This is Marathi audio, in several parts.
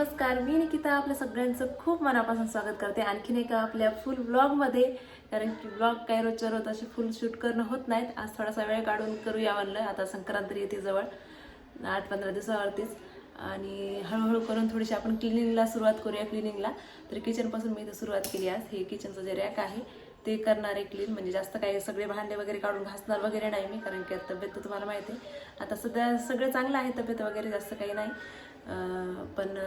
नमस्कार मी निकिता. आपल्या सगळ्यांचं खूप मनापासून स्वागत करते. आणखीन एका आपल्या फुल व्लॉगमध्ये कारण की ब्लॉग काय रोजच्या रोज असे फुल शूट करणं होत नाहीत. आज थोडासा वेळ काढून करूया म्हणलं. आता संक्रांत येते जवळ आठ पंधरा दिवसावरतीच. आणि हळूहळू करून थोडीशी आपण क्लिनिंगला सुरुवात करूया क्लिनिंगला तर किचनपासून मी इथं सुरुवात केली आज. हे किचनचं जे रॅक आहे ते करणारे क्लीन म्हणजे जास्त काही सगळे भांडे वगैरे काढून घासणार वगैरे नाही मी कारण की तब्येत तर तुम्हाला माहिती आहे. आता सध्या सगळं चांगलं आहे तब्येत वगैरे जास्त काही नाही. पण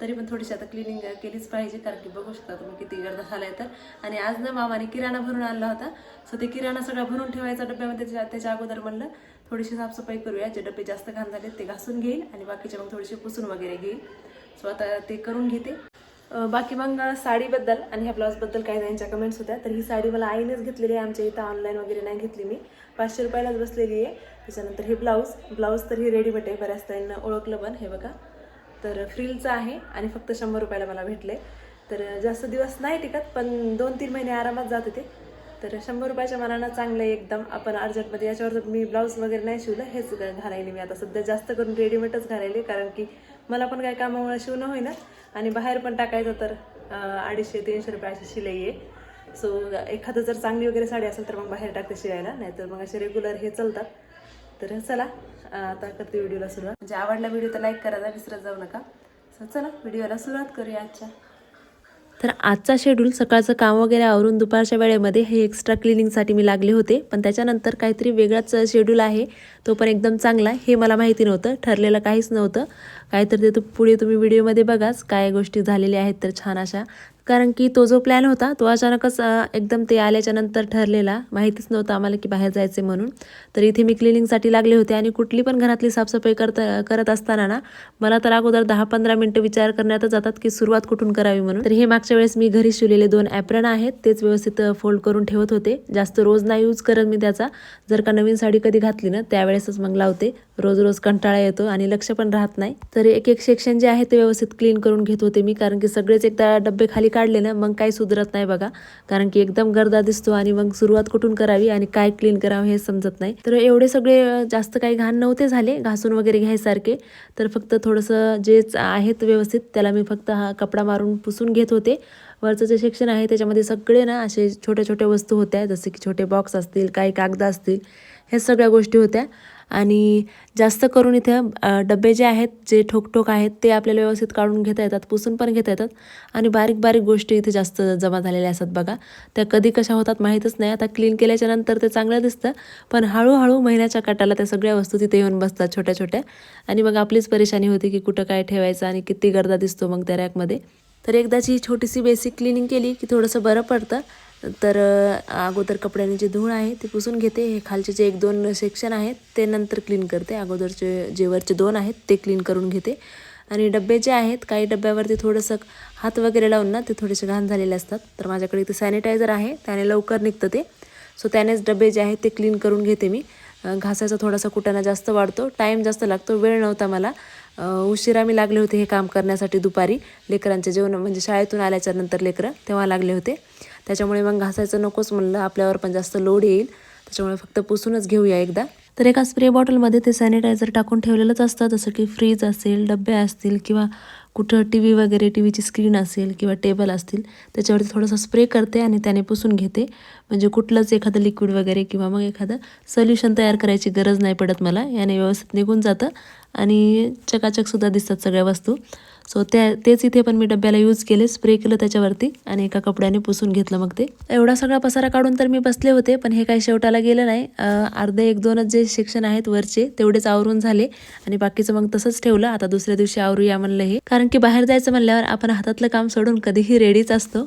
तरी पण थोडीशी आता क्लिनिंग केलीच पाहिजे कारण की बघू शकता तुम्ही किती गर्दा झालाय तर. आणि आज ना मामाने किराणा भरून आणला होता. सो ते किराणा सगळा भरून ठेवायचा डब्यामध्ये त्याच्या त्याच्या अगोदर म्हणलं थोडीशी साफसफाई करूया. जे डबे जास्त घाण झाले ते घासून घेईल आणि बाकीचे मग थोडेसे पुसून वगैरे घेईल. सो आता ते करून घेते. बाकी मग साडीबद्दल आणि ह्या ब्लाऊजबद्दल काही त्यांच्या कमेंट्स होत्या. तर ही साडी मला आईनेच घेतलेली आहे. आमच्या इथं ऑनलाईन वगैरे नाही घेतली मी. पाचशे रुपयालाच बसलेली आहे. त्याच्यानंतर हे ब्लाऊज. ब्लाऊज तर ही रेडीमेड आहे. बऱ्याच त्यांना ओळखलं पण. हे बघा. तर फ्रीलचं आहे आणि फक्त शंभर रुपयाला मला भेटले. तर जास्त दिवस नाही टिकत पण दोन तीन महिने आरामात जाते ते तर शंभर रुपयाच्या मनानं चांगलं आहे एकदम. आपण अर्जंटमध्ये याच्यावर मी ब्लाऊज वगैरे नाही शिवलं हेच घालायले मी आता. सध्या जास्त करून रेडीमेडच घालायले कारण की मला पण काही कामामुळे शिवणं होईना. आणि बाहेर पण टाकायचं तर अडीचशे तीनशे रुपयाची शिलाई आहे. सो एखादं जर चांगली वगैरे साडी असेल तर मग बाहेर टाकते शिवायला नाहीतर मग असे रेग्युलर हे चालतात. तर चला आता करते व्हिडिओला सुरुवात. म्हणजे आवडला व्हिडिओ तर लाईक करायला विसरत जाऊ नका. सो चला व्हिडिओला सुरुवात करूया आजच्या. तर आजचा शेड्यूल सकाळचं काम वगैरे आवरून दुपारच्या वेळेमध्ये हे एक्स्ट्रा क्लिनिंगसाठी मी लागले होते. पण त्याच्यानंतर काहीतरी वेगळाच शेड्यूल आहे. तो पण एकदम चांगला हे मला माहिती नव्हतं. ठरलेलं काहीच नव्हतं. काहीतरी ते तू पुढे तुम्ही व्हिडिओमध्ये बघाच. काय गोष्टी झालेल्या आहेत तर छान अशा कारण की तो जो प्लॅन होता तो अचानकच एकदम ते आल्याच्यानंतर ठरलेला. माहितीच नव्हतं आम्हाला की बाहेर जायचे म्हणून. तर इथे मी क्लिनिंगसाठी लागले होते आणि कुठली पण घरातली साफसफाई करता करत असताना ना मला तर अगोदर दहा पंधरा मिनटं विचार करण्यातच जातात की सुरुवात कुठून करावी म्हणून. तर हे मागच्या वेळेस मी घरी शिवलेले दोन ॲप्रन आहेत तेच व्यवस्थित फोल्ड करून ठेवत होते. जास्त रोज नाही यूज करत मी त्याचा. जर का नवीन साडी कधी घातली ना त्यावेळेसच मग लावते. रोज रोज कंटाळा येतो आणि लक्ष पण राहत नाही. तर एक एक सेक्शन जे आहे ते व्यवस्थित क्लीन करून घेत होते मी कारण की सगळेच एकदा डब्बे खाली काढले ना मग काही सुधरत नाही बघा. कारण की एकदम गर्दा दिसतो आणि मग सुरुवात कुठून करावी आणि काय क्लीन करावं हे समजत नाही. तर एवढे सगळे जास्त काही घाण नव्हते झाले घासून वगैरे घ्यायसारखे. तर फक्त थोडंसं जेच आहेत व्यवस्थित त्याला मी फक्त हा कपडा मारून पुसून घेत होते. वरचं जे सेक्शन आहे त्याच्यामध्ये सगळे ना असे छोट्या छोट्या वस्तू होत्या जसे की छोटे बॉक्स असतील काही कागद असतील हे सगळ्या गोष्टी होत्या. आणि जास्त करून इथे डबे जे आहेत जे ठोकठोक आहेत ते आपल्याला व्यवस्थित काढून घेता येतात पुसून पण घेता येतात. आणि बारीक बारीक गोष्टी इथे जास्त जमा झालेल्या असतात बघा. त्या कधी कशा होतात माहीतच नाही. आता क्लीन केल्याच्यानंतर ते चांगलं दिसतं पण हळूहळू महिन्याच्या काटाला त्या सगळ्या वस्तू तिथे येऊन बसतात छोट्या छोट्या. आणि मग आपलीच परेशानी होती की कुठं काय ठेवायचं आणि किती गर्दा दिसतो मग त्या रॅकमध्ये. तर एकदाची ही छोटीशी बेसिक क्लिनिंग केली की थोडंसं बरं पडतं. तर अगोदर कपड्याने जे धूळ आहे ते पुसून घेते. हे खालचे जे एक दोन सेक्शन आहेत ते नंतर क्लीन करते. अगोदरचे जे वरचे दोन आहेत ते क्लीन करून घेते. आणि डबे जे आहेत काही डब्यावरती थोडंसं हात वगैरे लावून ना ते थोडेसे घाण झालेले असतात. तर माझ्याकडे इथे सॅनिटायझर आहे. त्याने लवकर निघतं ते. सो त्यानेच डबे जे आहेत ते क्लीन करून घेते मी. घासायचा थोडासा कुटाणा जास्त वाढतो. टाईम जास्त लागतो. वेळ नव्हता मला. उशिरा मी लागले होते हे काम करण्यासाठी दुपारी. लेकरांचे जेवण म्हणजे शाळेतून आल्याच्यानंतर लेकरं तेव्हा लागले होते. त्याच्यामुळे मग घासायचं नकोच म्हणलं आपल्यावर पण जास्त लोड येईल. त्याच्यामुळे फक्त पुसूनच घेऊया एकदा. तर एका स्प्रे बॉटलमध्ये ते सॅनिटायझर टाकून ठेवलेलंच असतं जसं की फ्रीज असेल डबे असतील किंवा कुठं टी व्ही वगैरे टी व्हीची स्क्रीन असेल किंवा टेबल असतील त्याच्यावरती थोडंसं स्प्रे करते आणि त्याने पुसून घेते. म्हणजे कुठलंच एखादं लिक्विड वगैरे किंवा मग एखादं सोल्युशन तयार करायची गरज नाही पडत मला. याने व्यवस्थित निघून जातं आणि चकाचकसुद्धा दिसतात सगळ्या वस्तू. सो त्या तेच इथे पण मी डब्याला यूज केले स्प्रे केलं त्याच्यावरती आणि एका कपड्याने पुसून घेतलं मग ते. एवढा सगळा पसारा काढून तर मी बसले होते पण हे काही शेवटाला गेलं नाही. अर्धे एक दोनच जे सेक्शन आहेत वरचे तेवढेच आवरून झाले आणि बाकीचं मग तसंच ठेवलं. आता दुसऱ्या दिवशी आवरूया म्हणलं हे. कारण की बाहेर जायचं म्हणल्यावर आपण हातातलं काम सोडून कधीही रेडीच असतो.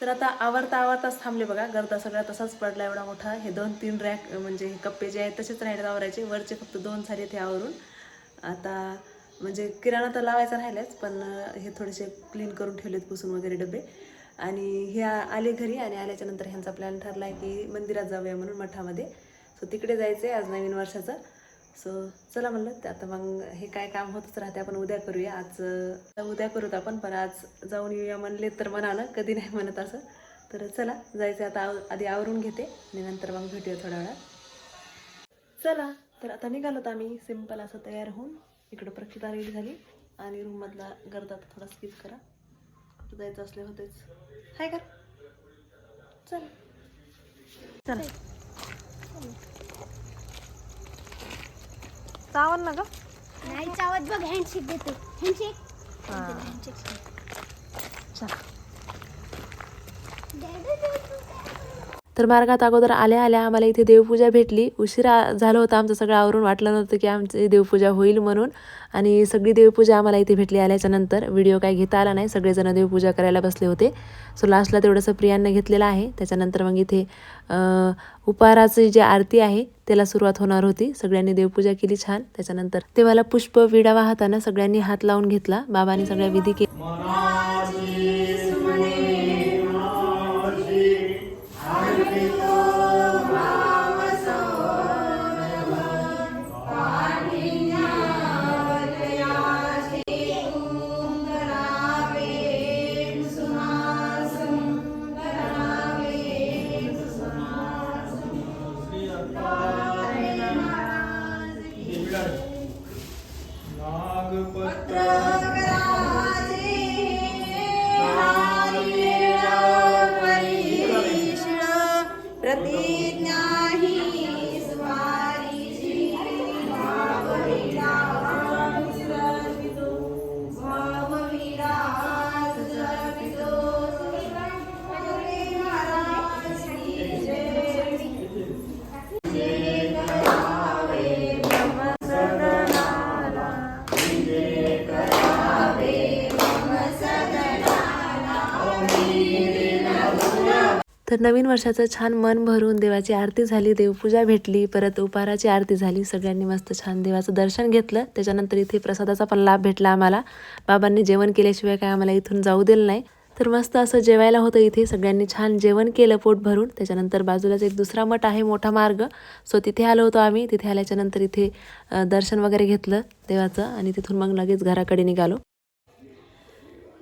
तर आता आवरता आवरताच थांबले बघा. गर्दा सगळा तसाच पडला एवढा मोठा. हे दोन तीन रॅक म्हणजे हे कप्पे जे आहेत तसेच राहिले आवरायचे. वरचे फक्त दोन झाले ते आवरून. आता म्हणजे किराणा तर लावायचा राहिलाच पण हे थोडेसे क्लीन करून ठेवलेत पुसून वगैरे डबे. आणि हे आले घरी आणि आल्याच्यानंतर ह्यांचा प्लॅन ठरला आहे की मंदिरात जाऊया म्हणून मठामध्ये. सो तिकडे जायचं आहे आज नवीन वर्षाचं. सो चला म्हणलं आता मग हे काय काम होतच राहते आपण उद्या करूया. आज उद्या करूत आपण पण आज जाऊन येऊया म्हणले तर म्हणालं कधी नाही म्हणत असं. तर चला जायचं आता आव आधी आवरून घेते आणि नंतर मग भेटूया थोड्या वेळात. चला तर आता निघालोत आम्ही सिंपल असं तयार होऊन. इकडं प्रक्षिता रेडी झाली. आणि रूममधला गर्दा थोडा स्किप करा. कुठं जायचं असले होतेच हाय कर. चल. चल. चावल ना ग. नाही चावत बघ हँडशेक देते. हँडशेक चला. तर मार्गात अगोदर आल्या आल्या आम्हाला इथे देवपूजा भेटली. उशिरा झालं होतं आमचं सगळं आवरून वाटलं नव्हतं की आमची देवपूजा होईल म्हणून. आणि सगळी देवपूजा आम्हाला इथे भेटली आल्याच्यानंतर. व्हिडिओ काय घेता आला नाही सगळेजण देवपूजा करायला बसले होते. सो लास्टला तेवढंसं प्रियांना घेतलेलं आहे. त्याच्यानंतर मग इथे उपहाराची जी आरती आहे त्याला सुरुवात होणार होती. सगळ्यांनी देवपूजा केली छान. त्याच्यानंतर तेव्हाला पुष्प विडा वाहताना सगळ्यांनी हात लावून घेतला. बाबांनी सगळ्या विधी केल्या. तर नवीन वर्षाचं छान मन भरून देवाची आरती झाली देवपूजा भेटली परत उपाराची आरती झाली. सगळ्यांनी मस्त छान देवाचं दर्शन घेतलं. त्याच्यानंतर इथे प्रसादाचा पण लाभ भेटला आम्हाला. बाबांनी जेवण केल्याशिवाय काय आम्हाला इथून जाऊ दिलं नाही. तर मस्त असं जेवायला होतं इथे. सगळ्यांनी छान जेवण केलं पोट भरून. त्याच्यानंतर बाजूलाच एक दुसरा मठ आहे मोठा मार्ग. सो तिथे आलो होतो आम्ही. तिथे आल्याच्यानंतर इथे दर्शन वगैरे घेतलं देवाचं. आणि तिथून मग लगेच घराकडे निघालो.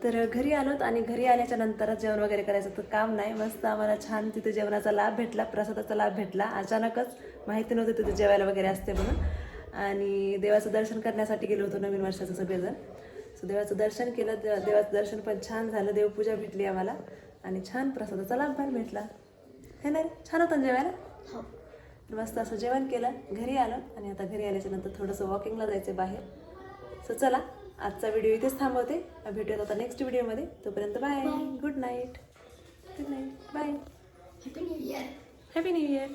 तर घरी आलोत आणि घरी आल्याच्यानंतर जेवण वगैरे करायचं तर काम नाही. मस्त आम्हाला छान तिथे जेवणाचा लाभ भेटला प्रसादाचा लाभ भेटला. अचानकच माहिती नव्हतं तिथे जेवायला वगैरे असते म्हणून. आणि देवाचं दर्शन करण्यासाठी गेलो होतो नवीन वर्षाचं सगळेजण. सो देवाचं दर्शन केलं. देवाचं दर्शन पण छान झालं. देवपूजा भेटली आम्हाला. आणि छान प्रसादाचा लाभ पण भेटला. हे ना रे? छान होतं जेवायला? तर मस्त असं जेवण केलं. घरी आलं आणि आता घरी आल्याच्यानंतर थोडंसं वॉकिंगला जायचं बाहेर. सो चला. आजचा व्हिडिओ इथेच थांबवते. भेटूयात आता नेक्स्ट व्हिडिओमध्ये. तोपर्यंत bye good night good night bye happy new year happy new year